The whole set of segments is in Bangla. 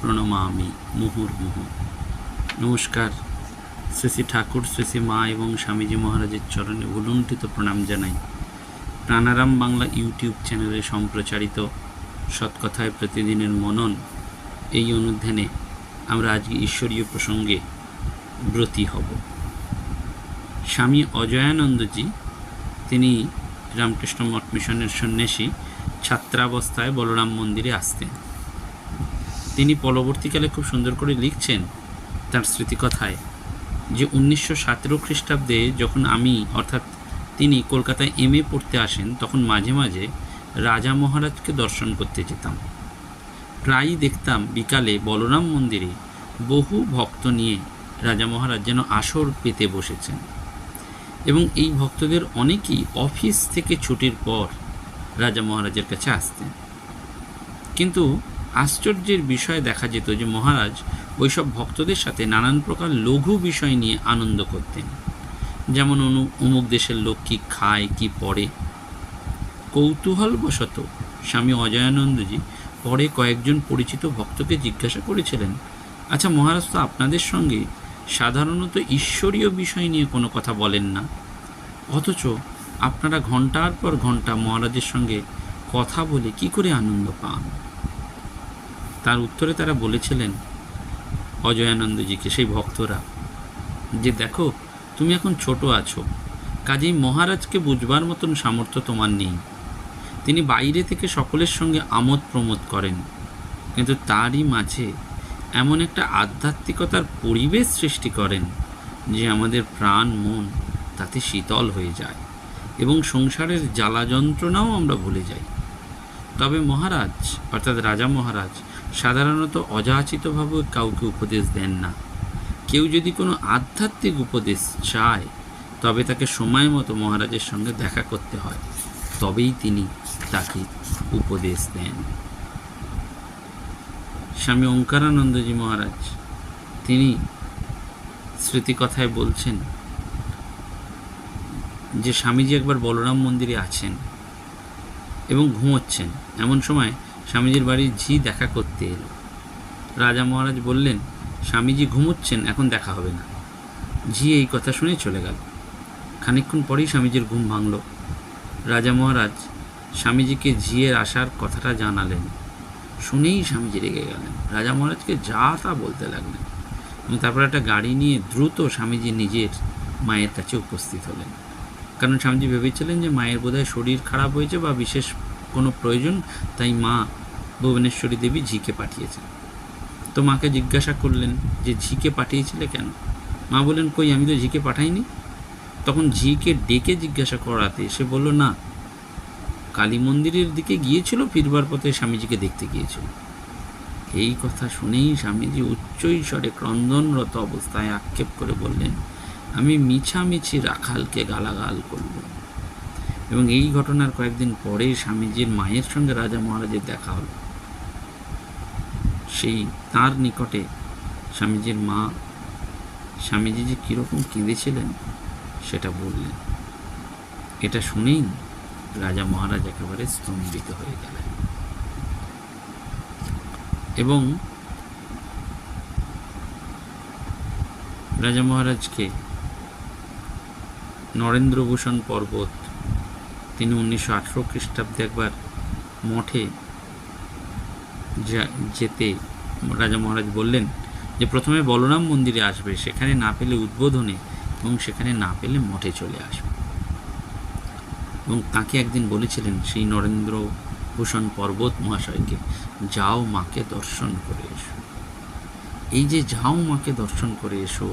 প্রণমামি, মুহুর্মুহু। নমস্কার। শ্রী শ্রী ঠাকুর শ্রী শ্রী মা এবং স্বামীজি মহারাজের চরণে উলুণ্ঠিত প্রণাম জানাই। প্রাণারাম বাংলা ইউটিউব চ্যানেলে সম্প্রচারিত সৎকথায় প্রতিদিনের মনন এই অনুধ্যানে আমরা আজকে ঈশ্বরীয় প্রসঙ্গে ব্রতী হব। স্বামী অজয়ানন্দজি, তিনি রামকৃষ্ণ মঠ মিশনের সন্ন্যাসী, ছাত্রাবস্থায় বলরাম মন্দিরে আসতেন। তিনি পরবর্তীকালে খুব সুন্দর করে লিখছেন তার স্মৃতিকথায় যে উনিশশো সতেরো খ্রিস্টাব্দে যখন আমি, অর্থাৎ তিনি কলকাতায় এম এ পড়তে আসেন, তখন মাঝে মাঝে রাজা মহারাজকে দর্শন করতে যেতাম। প্রায়ই দেখতাম বিকালে বলরাম মন্দিরে বহু ভক্ত নিয়ে রাজা মহারাজ যেন আসর পেতে বসেছেন। এবং এই ভক্তদের অনেকেই অফিস থেকে ছুটির পর রাজা মহারাজের কাছে আসতেন। কিন্তু আশ্চর্যের বিষয় দেখা যেত যে মহারাজ ওইসব ভক্তদের সাথে নানান প্রকার লঘু বিষয় নিয়ে আনন্দ করতেন। যেমন অনু, অমুক দেশের লোক কী খায়, কি পড়ে। কৌতূহলবশত স্বামী অজয়ানন্দজি পরে কয়েকজন পরিচিত ভক্তকে জিজ্ঞাসা করেছিলেন আচ্ছা মহারাজ, তো আপনাদের সঙ্গে সাধারণত ঈশ্বরীয় বিষয় নিয়ে কোনো কথা বলেন না? অথচ আপনারা ঘণ্টার পর ঘণ্টা মহারাজের সঙ্গে কথা বলে কি করে আনন্দ পান? তার উত্তরে তারা বলেছিলেন, অজয়ানন্দজিকে, সেই ভক্তরা, যে দেখো, তুমি এখন ছোট আছো, কাজেই মহারাজকে বুঝবার মতন সামর্থ্য তোমার নেই। তিনি বাইরে থেকে সকলের সঙ্গে আমোদ প্রমোদ করেন, কিন্তু তারই মাঝে এমন একটা আধ্যাত্মিকতার পরিবেশ সৃষ্টি করেন, যে আমাদের প্রাণ, মন তাতে শীতল হয়ে যায় এবং সংসারের জ্বালা যন্ত্রণাও আমরা ভুলে যাই। তবে মহারাজ, অর্থাৎ রাজা মহারাজ সাধারণত অযাচিতভাবে কাউকে উপদেশ দেন না। কেউ যদি কোনো আধ্যাত্মিক উপদেশ চায়, তবে তাকে সময় মতো মহারাজের সঙ্গে দেখা করতে হয়। তবেই তিনি তাকে উপদেশ দেন। স্বামী ওঙ্কারানন্দজি মহারাজ, তিনি স্মৃতিকথায় বলছেন যে, স্বামীজি একবার বলরাম মন্দিরে আছেন এবং ঘুমোচ্ছেন। এমন সময় স্বামীজির বাড়ির ঝি দেখা করতে এলো। রাজা মহারাজ বললেন, স্বামীজি ঘুমোচ্ছেন, এখন দেখা হবে না। ঝি এই কথা শুনে চলে গেল। খানিকক্ষণ পরেই স্বামীজির ঘুম ভাঙল। রাজা মহারাজ স্বামীজিকে ঝিয়ের আসার কথাটা জানালেন। শুনেই স্বামীজি রেগে গেলেন। রাজা মহারাজকে যা তা বলতে লাগলেন। এবং তারপর একটা গাড়ি নিয়ে দ্রুত স্বামীজি নিজের মায়ের কাছে উপস্থিত হলেন। কারণ স্বামীজি ভেবেছিলেন যে মায়ের বোধহয় শরীর খারাপ হয়েছে বা বিশেষ প্রয়োজন, তাই মা ভুবনেশ্বরী দেবী ঝিকে পাঠিয়েছেন। তো মাকে জিজ্ঞাসা করলেন যে, ঝিকে পাঠিয়েছিলে কেন? মা বললেন, কই, আমি তো ঝিকে পাঠাইনি। তখন ঝিকে ডেকে জিজ্ঞাসা করাতে সে বলল, না, কালী মন্দিরের দিকে গিয়েছিল, ফিরবার পথে স্বামীজিকে দেখতে গিয়েছিল। এই কথা শুনেই স্বামীজি উচ্চ স্বরে ক্রন্দনরত অবস্থায় আক্ষেপ করে বললেন, আমি মিছামিছি রাখালকে গালাগাল করব। এবং এই ঘটনার কয়েকদিন পরে স্বামীজির মায়ের সঙ্গে রাজা মহারাজের দেখা হলো। সেই তার নিকটে স্বামীজির মা, স্বামীজি যে কীরকম কেঁদেছিলেন সেটা বললেন। এটা শুনেই রাজা মহারাজ একেবারে স্তম্ভিত হয়ে গেলেন। এবং রাজা মহারাজকে নরেন্দ্রভূষণ পর্বত তিনি উনিশশো আঠেরো খ্রিস্টাব্দে একবার মঠে যেতে রাজা মহারাজ বললেন যে, প্রথমে বলরাম মন্দিরে আসবে, সেখানে না পেলে উদ্বোধনে এবং সেখানে না পেলে মঠে চলে আসবে। এবং তাকে একদিন বলেছিলেন সেই নরেন্দ্র ভূষণ পর্বত মহাশয়কে, যাও মাকে দর্শন করে এসো। এই যে, যাও মাকে দর্শন করে এসো,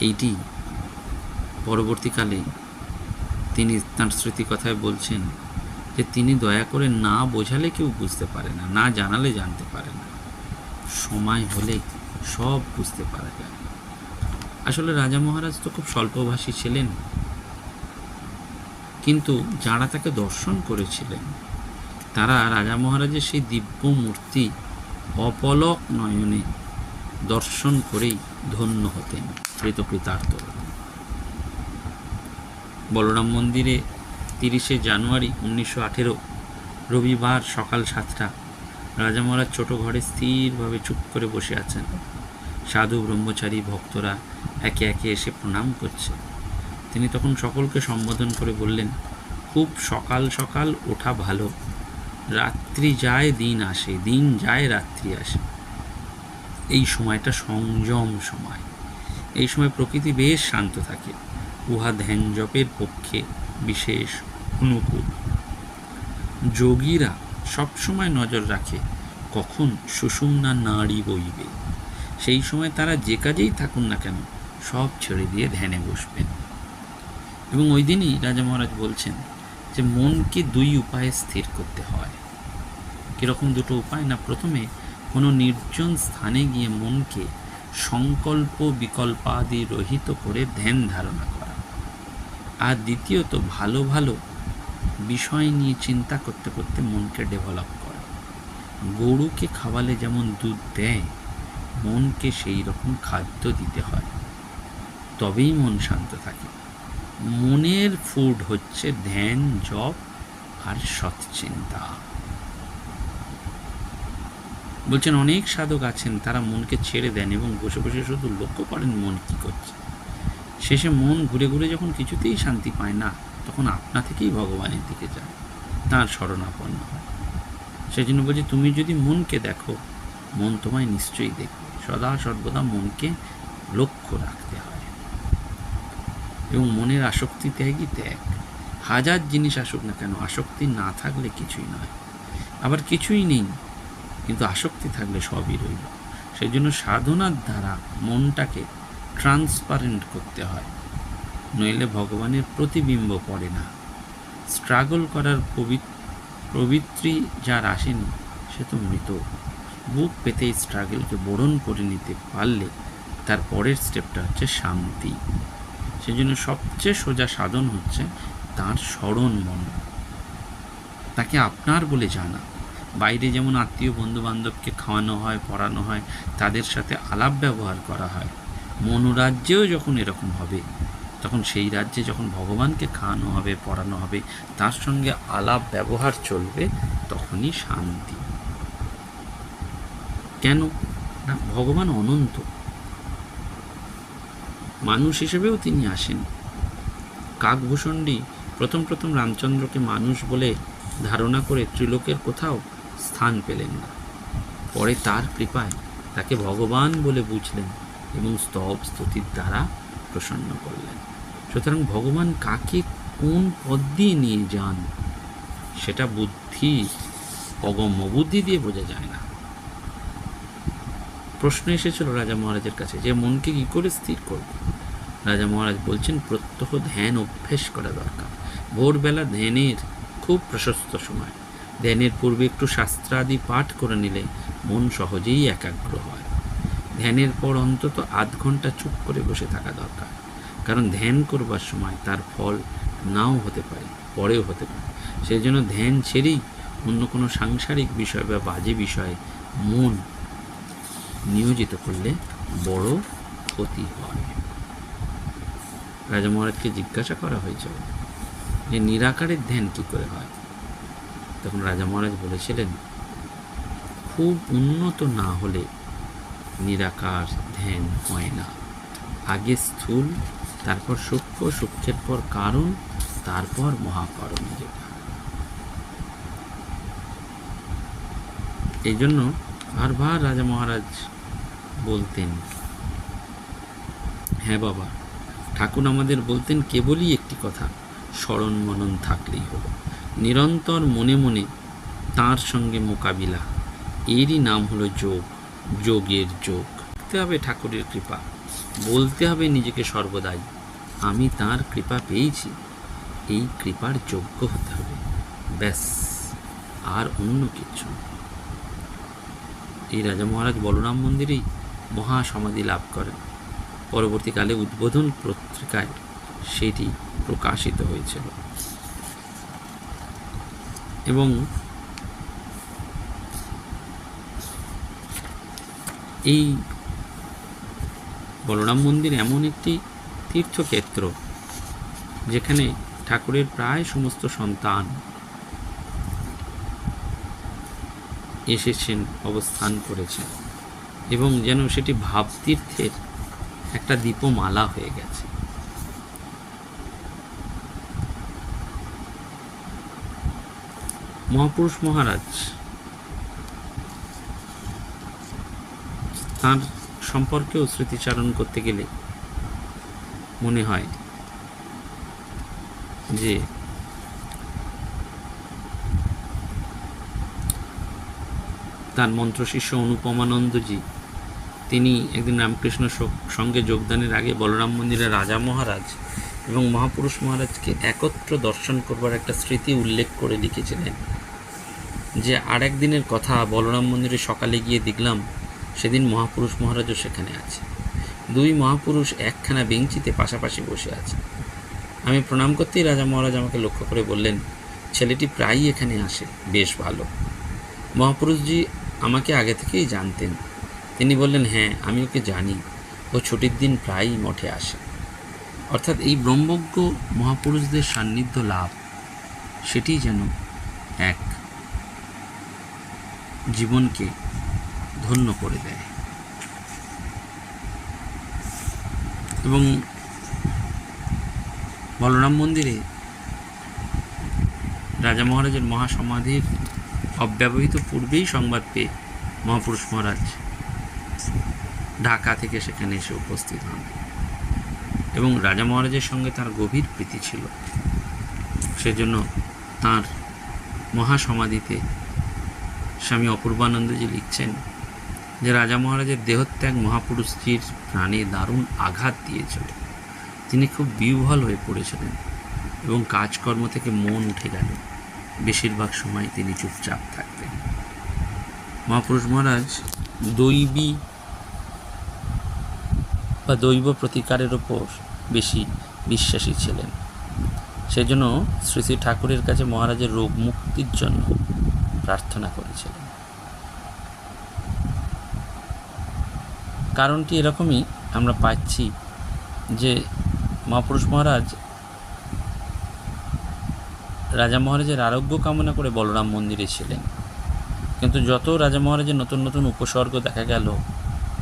এইটি পরবর্তীকালে তিনি তাঁর স্মৃতিকথায় বলছেন যে তিনি দয়া করে না বোঝালে কেউ বুঝতে পারে না না জানালে জানতে পারে না। সময় হলে সব বুঝতে পারা যায়। আসলে রাজা মহারাজ তো খুব স্বল্পভাষী ছিলেন। কিন্তু যারা তাকে দর্শন করেছিলেন, তারা রাজা মহারাজের সেই দিব্য মূর্তি অপলক নয়নে দর্শন করেই ধন্য হতেন কৃতকৃতার্থ বলরাম মন্দিরে তিরিশে জানুয়ারি উনিশশো আঠেরো, রবিবার সকাল সাতটা। রাজা মহারাজ ছোট ঘরে স্থিরভাবে চুপ করে বসে আছেন। সাধু, ব্রহ্মচারী, ভক্তরা একে একে এসে প্রণাম করছে। তিনি তখন সকলকে সম্বোধন করে বললেন, খুব সকাল সকাল ওঠা ভালো। রাত্রি যায়, দিন আসে, দিন যায়, রাত্রি আসে। এই সময়টা সংযম সময়। এই সময় প্রকৃতি বেশ শান্ত থাকে। উহা ধ্যানজপের পক্ষে বিশেষ অনুকূল। যোগীরা সবসময় নজর রাখে, কখন সুষুম্না নাড়ি বইবে। সেই সময় তারা যে কাজেই থাকুন না কেন, সব ছেড়ে দিয়ে ধ্যানে বসবেন। এবং ওই দিনই রাজা মহারাজ বলছেন যে, মনকে দুই উপায়ে স্থির করতে হয়। কীরকম দুটো উপায়? না, প্রথমে কোনো নির্জন স্থানে গিয়ে মনকে সংকল্প বিকল্পাদি রহিত করে ধ্যান ধারণা করা। আর দ্বিতীয়ত ভালো ভালো বিষয় নিয়ে চিন্তা করতে করতে মনকে ডেভেলপ করে। গরুকে খাওয়ালে যেমন দুধ দেয়, মনকে সেই রকম খাদ্য দিতে হয়। তবেই মন শান্ত থাকে। মনের ফুড হচ্ছে ধ্যান, জপ আর সৎচিন্তা। বলছেন, অনেক সাধক আছেন, তারা মনকে ছেড়ে দেন এবং বসে বসে শুধু লক্ষ্য করেন মন কি করছে। শেষে মন ঘুরে ঘুরে যখন কিছুতেই শান্তি পায় না, তখন আপনা থেকেই ভগবানের দিকে যায়, তাঁর শরণাপন্ন হয়। সেই জন্য বলছি, তুমি যদি মনকে দেখো, মন তোমায় নিশ্চয়ই দেখবে। সদা সর্বদা মনকে লক্ষ্য রাখতে হয়। এবং মনের আসক্তি ত্যাগই ত্যাগ। হাজার জিনিস আসুক না কেন, আসক্তি না থাকলে কিছুই নয়। আবার কিছুই নেই, কিন্তু আসক্তি থাকলে সবই রইল। সেই জন্য সাধনার দ্বারা মনটাকে ট্রান্সপারেন্ট করতে হয়। নইলে ভগবানের প্রতিবিম্ব পড়ে না। স্ট্রাগল করার প্রবৃত্তি যার আসেনি, সে তো মৃত। বুক পেতে স্ট্রাগলকে বরণ করে নিতে পারলে তার পরের স্টেপটা হচ্ছে শান্তি। সেজন্য সবচেয়ে সোজা সাধন হচ্ছে তার স্মরণ মন। তাকে আপনার বলে জানা। বাইরে যেমন আত্মীয় বন্ধু বান্ধবকে খাওয়ানো হয়, পড়ানো হয়, তাদের সাথে আলাপ ব্যবহার করা হয়। মনোরাজ্যেও যখন এরকম হবে, তখন সেই রাজ্যে যখন ভগবানকে খাওয়ানো হবে, পড়ানো হবে, তার সঙ্গে আলাপ ব্যবহার চলবে, তখনই শান্তি। কেন? না, ভগবান অনন্ত। মানুষ হিসেবেও তিনি আসেন। কাকভূষণ্ডী প্রথম প্রথম রামচন্দ্রকে মানুষ বলে ধারণা করে ত্রিলোকের কোথাও স্থান পেলেন না। পরে তার কৃপায় তাকে ভগবান বলে বুঝলেন। এবং স্তব স্তুতির দ্বারা প্রসন্ন করলেন। সুতরাং ভগবান কাকে কোন পদ দিয়ে নিয়ে যান, সেটা বুদ্ধি অগম্য বুদ্ধি দিয়ে বোঝা যায় না। প্রশ্ন এসেছিল রাজা মহারাজের কাছে যে, মনকে কী করে স্থির করব? রাজা মহারাজ বলছেন, প্রত্যহ ধ্যান অভ্যেস করা দরকার। ভোরবেলা ধ্যানের খুব প্রশস্ত সময়। ধ্যানের পূর্বে একটু শাস্ত্রাদি পাঠ করে নিলে মন সহজেই একাগ্র হয়। ধ্যানের পর অন্তত আধ ঘণ্টা চুপ করে বসে থাকা দরকার। কারণ ধ্যান করবার সময় তার ফল নাও হতে পারে, পরেও হতে পারে। সেই জন্য ধ্যান ছেড়েই অন্য কোনো সাংসারিক বিষয় বা বাজে বিষয়ে মন নিয়োজিত করলে বড় ক্ষতি হয়। রাজা মহারাজকে জিজ্ঞাসা করা হয়েছিল যে, নিরাকারের ধ্যান কী করে হয়? তখন রাজা মহারাজ বলেছিলেন, খুব উন্নত না হলে নিরাকার ধ্যান হয় না আগে স্থূল, তারপর সূক্ষ্ম, সূক্ষ্মের পর কারণ, তারপর মহাকারণ যেটা। এই জন্য বারবার রাজা মহারাজ বলতেন হ্যাঁ বাবা, ঠাকুর আমাদের বলতেন কেবলই একটি কথা স্মরণ মনন থাকলেই হলো। নিরন্তর মনে মনে তার সঙ্গে মোকাবিলা। এরই নাম হলো যোগ। যোগের যোগ। থাকতে হবে ঠাকুরের কৃপা। বলতে হবে নিজেকে সর্বদাই। আমি তার কৃপা পেয়েছি। এই কৃপার যোগ্য হতে হবে। ব্যাস, আর অন্য কিছু এই রাজা মহারাজ বলরাম মন্দিরেই মহাসমাধি লাভ করেন। পরবর্তীকালে উদ্বোধন পত্রিকায় সেটি প্রকাশিত হয়েছিল। এবং এই বলরাম মন্দির এমন একটি তীর্থক্ষেত্র যেখানে ঠাকুরের প্রায় সমস্ত সন্তান এসেছেন, অবস্থান করেছেন এবং যেন সেটি ভাবতীর্থের একটা দীপমালা হয়ে গেছে। মহাপুরুষ মহারাজ তার সম্পর্কেও স্মৃতিচারণ করতে গেলে মনে হয় যে তার মন্ত্রশিষ্য অনুপমানন্দজি, তিনি একদিন রামকৃষ্ণ সঙ্গে যোগদানের আগে বলরাম মন্দিরের রাজা মহারাজ এবং মহাপুরুষ মহারাজকে একত্র দর্শন করবার একটা স্মৃতি উল্লেখ করে লিখেছিলেন যে আরেক দিনের কথা বলরাম মন্দিরে সকালে গিয়ে দেখলাম সেদিন মহাপুরুষ মহারাজও সেখানে আছে। দুই মহাপুরুষ একখানা বেঞ্চিতে পাশাপাশি বসে আছে। আমি প্রণাম করতেই রাজা মহারাজ আমাকে লক্ষ্য করে বললেন, ছেলেটি প্রায়ই এখানে আসে, বেশ ভালো। মহাপুরুষজি আমাকে আগে থেকেই জানতেন। তিনি বললেন হ্যাঁ আমি ওকে জানি। ও ছুটির দিন প্রায়ই মঠে আসে। অর্থাৎ এই ব্রহ্মজ্ঞ মহাপুরুষদের সান্নিধ্য লাভ সেটি যেন এক জীবনকে ধন্য করে দেয়। এবং বলরাম মন্দিরে রাজা মহারাজের মহাসমাধির অব্যবহিত পূর্বেই সংবাদ পেয়ে মহাপুরুষ মহারাজ ঢাকা থেকে সেখানে এসে উপস্থিত হন। এবং রাজা মহারাজের সঙ্গে তার গভীর প্রীতি ছিল। সেজন্য তার মহাসমাধিতে স্বামী অপূর্বানন্দজি লিখছেন যে রাজা মহারাজের দেহত্যাগ মহাপুরুষজির প্রাণে দারুণ আঘাত দিয়েছিল। তিনি খুব বিহ্বল হয়ে পড়েছিলেন এবং কাজকর্ম থেকে মন উঠে গেল। বেশিরভাগ সময় তিনি চুপচাপ থাকতেন। মহাপুরুষ মহারাজ দৈবী বা দৈব প্রতিকারের ওপর বেশি বিশ্বাসী ছিলেন। সেজন্য শ্রী শ্রী ঠাকুরের কাছে মহারাজের রোগ মুক্তির জন্য প্রার্থনা করেছিলেন। কারণটি এরকমই আমরা পাচ্ছি যে মহাপুরুষ মহারাজ রাজা মহারাজের আরোগ্য কামনা করে বলরাম মন্দিরে ছিলেন। কিন্তু যত রাজা মহারাজের নতুন নতুন উপসর্গ দেখা গেল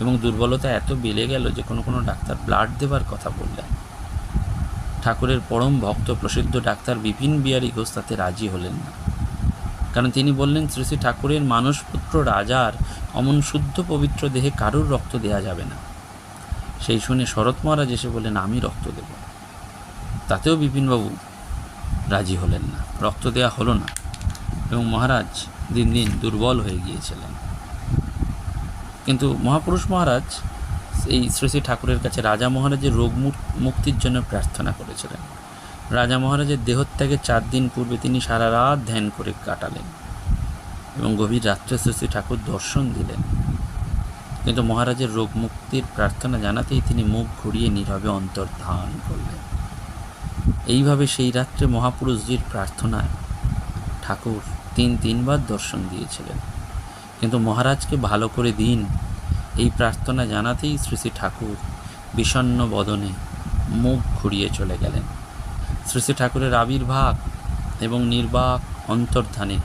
এবং দুর্বলতা এত বেড়ে গেল যে কোনো কোনো ডাক্তার ব্লাড দেবার কথা বললেন। ঠাকুরের পরম ভক্ত প্রসিদ্ধ ডাক্তার বিপিন বিহারী ঘোষ তাতে রাজি হলেন না। কারণ তিনি বললেন, শ্রী শ্রী ঠাকুরের মানসপুত্র রাজার অমন শুদ্ধ পবিত্র দেহে কারুর রক্ত দেয়া যাবে না। সেই শুনে শরৎ মহারাজ এসে বললেন, আমি রক্ত দেব। তাতেও বিপিনবাবু রাজি হলেন না। রক্ত দেয়া হলো না এবং মহারাজ দিন দিন দুর্বল হয়ে গিয়েছিলেন। কিন্তু মহাপুরুষ মহারাজ এই শ্রী শ্রী ঠাকুরের কাছে রাজা মহারাজের রোগ মুক্তির জন্য প্রার্থনা করেছিলেন। রাজা মহারাজের দেহত্যাগের চার দিন পূর্বে তিনি সারা রাত ধ্যান করে কাটালেন। এবং গভীর রাত্রে শ্রী ঠাকুর দর্শন দিলেন। কিন্তু মহারাজের রোগ মুক্তির প্রার্থনা জানাতেই তিনি মুখ ঘুরিয়ে নীরবে অন্তর্ধান করলেন। এইভাবে সেই রাত্রে মহাপুরুষজির প্রার্থনায় ঠাকুর তিন তিনবার দর্শন দিয়েছিলেন। কিন্তু মহারাজকে ভালো করে দিন এই প্রার্থনা জানাতেই শ্রী শ্রী ঠাকুর বিষণ্ণ বদনে মুখ ঘুরিয়ে চলে গেলেন। শ্রী শ্রী ঠাকুরের আবির্ভাব এবং নির্বাক অন্তর্ধানে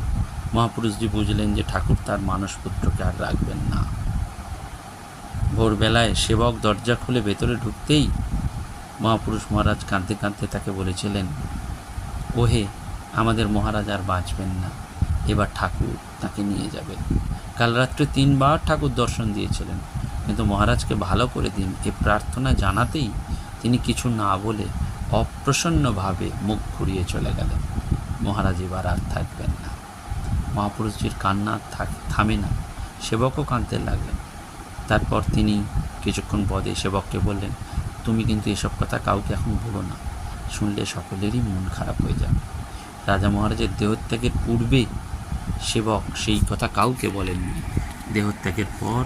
মহাপুরুষজি বুঝলেন যে ঠাকুর তার মানসপুত্রকে আর রাখবেন না। ভোরবেলায় সেবক দরজা খুলে ভেতরে ঢুকতেই মহাপুরুষ মহারাজ কাঁদতে কাঁদতে তাকে বলেছিলেন, ওহে, আমাদের মহারাজ আর বাঁচবেন না। এবার ঠাকুর তাকে নিয়ে যাবেন। কাল রাত্রে তিনবার ঠাকুর দর্শন দিয়েছিলেন। কিন্তু মহারাজকে ভালো করে দিন, এ প্রার্থনা জানাতেই তিনি কিছু না বলে অপ্রসন্নভাবে মুখ ঘুরিয়ে চলে গেলেন। মহারাজ এবার আর থাকবেন না। মহাপুরুষজির কান্না থামে না। সেবকও কাঁদতে লাগলেন। তারপর তিনি কিছুক্ষণ পদে সেবককে বললেন, তুমি কিন্তু এসব কথা কাউকে এখন বলো না। শুনলে সকলেরই মন খারাপ হয়ে যাবে। রাজা মহারাজের দেহত্যাগের পূর্বে সেবক সেই কথা কাউকে বলেননি। দেহত্যাগের পর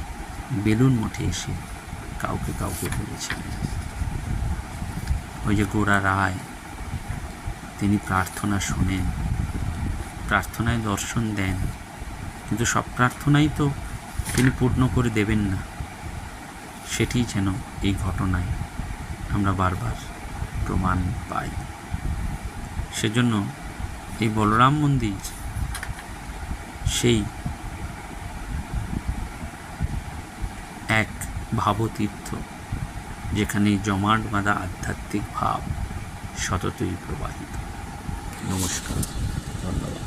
বেলুন মঠে এসে কাউকে কাউকে বলেছিলেন ওই যে গোড়া রায়, তিনি প্রার্থনা শোনেন। প্রার্থনায় দর্শন দেন। কিন্তু সব প্রার্থনাই তো তিনি পূর্ণ করে দেবেন না। সেটি যেন এই ঘটনায় আমরা বারবার প্রমাণ পাই। সেজন্য এই বলরাম মন্দির সেই এক ভাবতীর্থ যেখানে জমাট বাঁধা আধ্যাত্মিক ভাব সততই প্রবাহিত। নমস্কার, ধন্যবাদ।